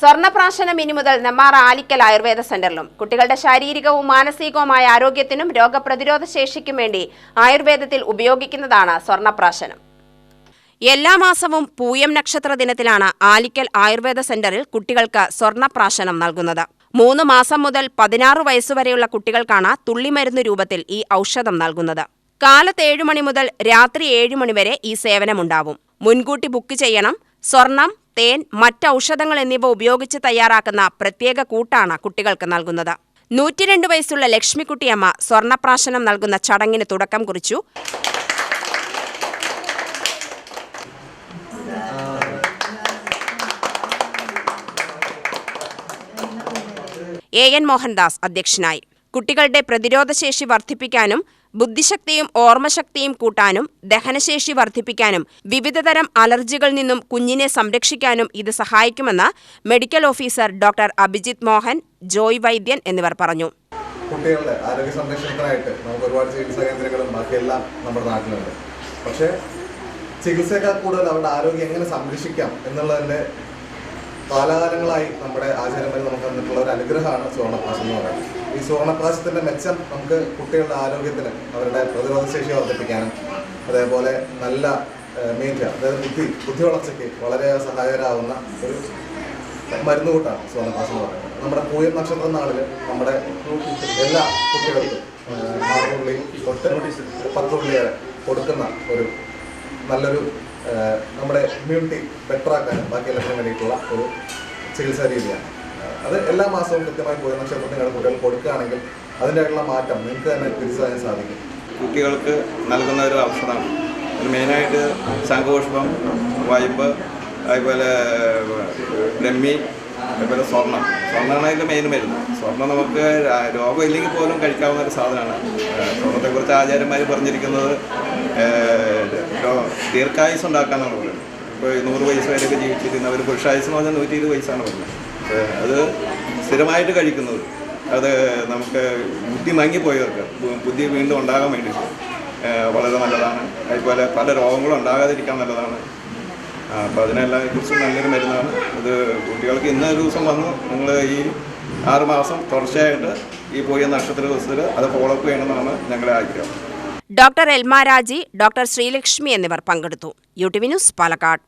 സ്വർണപ്രാശനം ഇനി മുതൽ നെമ്മാറ ആലിക്കൽ ആയുർവേദ സെന്ററിലും. കുട്ടികളുടെ ശാരീരികവും മാനസികവുമായ ആരോഗ്യത്തിനും രോഗപ്രതിരോധ ശേഷിക്കും വേണ്ടി ആയുർവേദത്തിൽ ഉപയോഗിക്കുന്നതാണ് സ്വർണപ്രാശനം. എല്ലാ മാസവും പൂയം നക്ഷത്ര ദിനത്തിലാണ് ആലിക്കൽ ആയുർവേദ സെന്ററിൽ കുട്ടികൾക്ക് സ്വർണപ്രാശനം നൽകുന്നത്. മൂന്ന് മാസം മുതൽ പതിനാറ് വയസ്സുവരെയുള്ള കുട്ടികൾക്കാണ് തുള്ളിമരുന്ന് രൂപത്തിൽ ഈ ഔഷധം നൽകുന്നത്. കാലത്ത് ഏഴ് മണി മുതൽ രാത്രി ഏഴ് മണി വരെ ഈ സേവനമുണ്ടാവും. മുൻകൂട്ടി ബുക്ക് ചെയ്യണം. സ്വർണം തേൻ മറ്റ് ഔഷധങ്ങൾ എന്നിവ ഉപയോഗിച്ച് തയ്യാറാക്കുന്ന പ്രത്യേക കൂട്ടാണ് കുട്ടികൾക്ക് നൽകുന്നത്. നൂറ്റിരണ്ട് വയസ്സുള്ള ലക്ഷ്മിക്കുട്ടിയമ്മ സ്വർണപ്രാശനം നൽകുന്ന ചടങ്ങിന് തുടക്കം കുറിച്ചു. എ എൻ മോഹൻദാസ് അധ്യക്ഷനായി. കുട്ടികളുടെ പ്രതിരോധശേഷി വർദ്ധിപ്പിക്കാനും ബുദ്ധിശക്തിയും ഓർമ്മശക്തിയും കൂട്ടാനും ദഹനശേഷി വർദ്ധിപ്പിക്കാനും വിവിധതരം അലർജികളിൽ നിന്നും കുഞ്ഞിനെ സംരക്ഷിക്കാനും ഇത് സഹായിക്കുമെന്ന് medical officer doctor Abhijith Mohan Joy Vaidyan എന്നിവർ പറഞ്ഞു. കുട്ടികളുടെ ആരോഗ്യ സംരക്ഷണത്തിനായിട്ട് നമുക്ക് ഒരുപാട് ചികിത്സാ കേന്ദ്രങ്ങളും ബാക്കിയെല്ലാം നമ്മുടെ നാട്ടിലുണ്ട്. പക്ഷേ ചികിത്സയേക്കാൾ കൂടുതൽ അവരുടെ ആരോഗ്യം എങ്ങനെ സംരക്ഷിക്കാം എന്നുള്ളതിന്റെ കാലാകാലങ്ങളായി നമ്മുടെ ആചാര്യന്മാർ നമുക്ക് തന്നിട്ടുള്ള ഒരു അനുഗ്രഹമാണ് സുവർണപ്രാശം എന്ന് പറയുന്നത്. ഈ സുവർണപ്രാശത്തിന്റെ മെച്ചം നമുക്ക് കുട്ടികളുടെ ആരോഗ്യത്തിന് അവരുടെ പ്രതിരോധശേഷി വർദ്ധിപ്പിക്കാനും അതേപോലെ നല്ല മീൻക അതായത് ബുദ്ധി ബുദ്ധി വളർച്ചയ്ക്ക് വളരെ സഹായകരാവുന്ന ഒരു മരുന്ന് കൂട്ടാണ് സുവർണപ്രാശം എന്ന് പറയുന്നത്. നമ്മുടെ പൂയം നക്ഷത്ര നാളിൽ നമ്മുടെ എല്ലാ കുട്ടികൾക്കും ആറുള്ളി തൊട്ട് പത്തുള്ളി വരെ കൊടുക്കുന്ന ഒരു നല്ലൊരു നമ്മുടെ ഇമ്മ്യൂണിറ്റി ബെറ്റർ ആക്കാനും ബാക്കി എല്ലാത്തിനും വേണ്ടിയിട്ടുള്ള ഒരു ചികിത്സാ രീതിയാണ്. അത് എല്ലാ മാസവും കൃത്യമായി പൂയ നക്ഷത്രത്തിന് കുട്ടികൾ കൊടുക്കുകയാണെങ്കിൽ അതിന്റെയുള്ള മാറ്റം നിങ്ങൾക്ക് തന്നെ തിരിച്ചറിയാൻ സാധിക്കും. കുട്ടികൾക്ക് നൽകുന്ന ഒരു അവസരമാണ് മെയിനായിട്ട് ശംഖുപുഷ്പം വൈബ് അതുപോലെ ബ്രഹ്മി അതുപോലെ സ്വർണം സ്വർണമാണ് അതിന്റെ മെയിൻ മരുന്ന്. സ്വർണം നമുക്ക് രോഗം ഇല്ലെങ്കിൽ പോലും കഴിക്കാവുന്ന ഒരു സാധനമാണ്. സ്വർണത്തെക്കുറിച്ച് ആചാര്യന്മാർ പറഞ്ഞിരിക്കുന്നത് ദീർഘായുസ് ഉണ്ടാക്കാന്നാണ് പറയുന്നത് ഇപ്പോൾ നൂറ് വയസ്സ് വരെയൊക്കെ ജീവിച്ചിരുന്നവർ പുരുഷായുസ് എന്ന് പറഞ്ഞാൽ നൂറ്റി ഇരുപത് വയസ്സാണ് പറഞ്ഞത്. അത് സ്ഥിരമായിട്ട് കഴിക്കുന്നത് അത് നമുക്ക് ബുദ്ധി മങ്ങിപ്പോയവർക്ക് പോയവർക്ക് ബുദ്ധി വീണ്ടും ഉണ്ടാകാൻ വേണ്ടിയിട്ട് വളരെ നല്ലതാണ്. അതുപോലെ പല രോഗങ്ങളും ഉണ്ടാകാതിരിക്കാൻ നല്ലതാണ്. അപ്പോൾ അതിനെല്ലാം കുറിച്ചും നല്ലൊരു മരുന്നാണ്. ഇത് കുട്ടികൾക്ക് ഇന്ന ദിവസം വന്ന് നിങ്ങൾ ഈ ആറുമാസം തുടർച്ചയായിട്ട് ഈ പോയ നക്ഷത്ര ദിവസത്തിൽ അത് ഫോളോ അപ്പ് ചെയ്യണമെന്നാണ് ഞങ്ങളുടെ ആഗ്രഹം. ഡോക്ടർ എൽമാരാജി ഡോക്ടർ ശ്രീലക്ഷ്മി എന്നിവർ പങ്കെടുത്തു. YouTube news Palakkad.